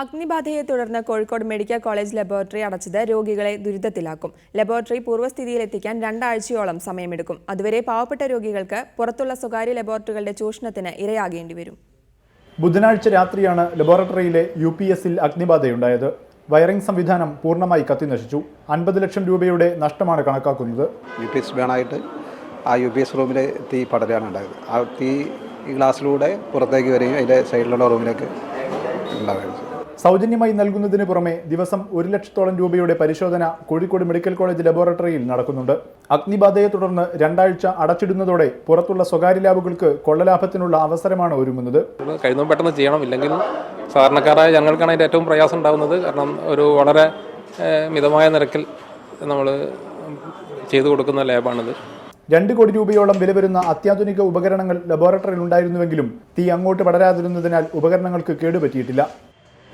അഗ്നിബാധയെ തുടർന്ന് Kozhikode medical college laboratory അടച്ചത് രോഗികളെ ദുരിതത്തിലാക്കും. ലബോറട്ടറി പൂർവസ്ഥിതിയിലെത്തിക്കാൻ രണ്ടാഴ്ചയോളം സമയമെടുക്കും. അതുവരെ പാവപ്പെട്ട രോഗികൾക്ക് പുറത്തുള്ള സ്വകാര്യ ലബോറട്ടറികളുടെ ചൂഷണത്തിന് ഇരയാകേണ്ടി വരും. ബുധനാഴ്ച രാത്രിയാണ് ലബോറട്ടറിയിലെ യു പി എസിൽ അഗ്നിബാധയുണ്ടായത്. വയറിംഗ് സംവിധാനം പൂർണമായി കത്തിനശിച്ചു. അൻപത് ലക്ഷം രൂപയുടെ നഷ്ടമാണ് കണക്കാക്കുന്നത്. യു പി എസ് വേണമായിട്ട് ആ യു പി എസ് റൂമിലെ തീ പടരാണ് ഉണ്ടായത്. ആ തീ ഈ ഗ്ലാസ്സിലൂടെ പുറത്തേക്ക് വരികയും അതിന്റെ സൈഡിലുള്ള റൂമിലേക്ക് ഉണ്ടാവുകയും ചെയ്തു. സൗജന്യമായി നൽകുന്നതിന് പുറമെ ദിവസം ഒരു ലക്ഷത്തോളം രൂപയുടെ പരിശോധന കോഴിക്കോട് മെഡിക്കൽ കോളേജ് ലബോറട്ടറിയിൽ നടക്കുന്നുണ്ട്. അഗ്നിബാധയെ തുടർന്ന് രണ്ടാഴ്ച അടച്ചിടുന്നതോടെ പുറത്തുള്ള സ്വകാര്യ ലാബുകൾക്ക് കൊള്ളലാഭത്തിനുള്ള അവസരമാണ് ഒരുങ്ങുന്നത്. കഴിയുന്നതും പെട്ടെന്ന് ചെയ്യണം. ഇല്ലെങ്കിൽ സാധാരണക്കാരായ ഞങ്ങൾക്കാണ് അതിന്റെ ഏറ്റവും പ്രയാസം ഉണ്ടാകുന്നത് കാരണം ഒരു വളരെ മിതമായ നിരക്കിൽ നമ്മൾ ചെയ്തു കൊടുക്കുന്ന ലാബാണിത്. രണ്ട് കോടി രൂപയോളം വില വരുന്ന അത്യാധുനിക ഉപകരണങ്ങൾ ലബോറട്ടറിയിൽ ഉണ്ടായിരുന്നുവെങ്കിലും തീ അങ്ങോട്ട് പടരാതിരുന്നതിനാൽ ഉപകരണങ്ങൾക്ക് കേടുപറ്റിയിട്ടില്ല.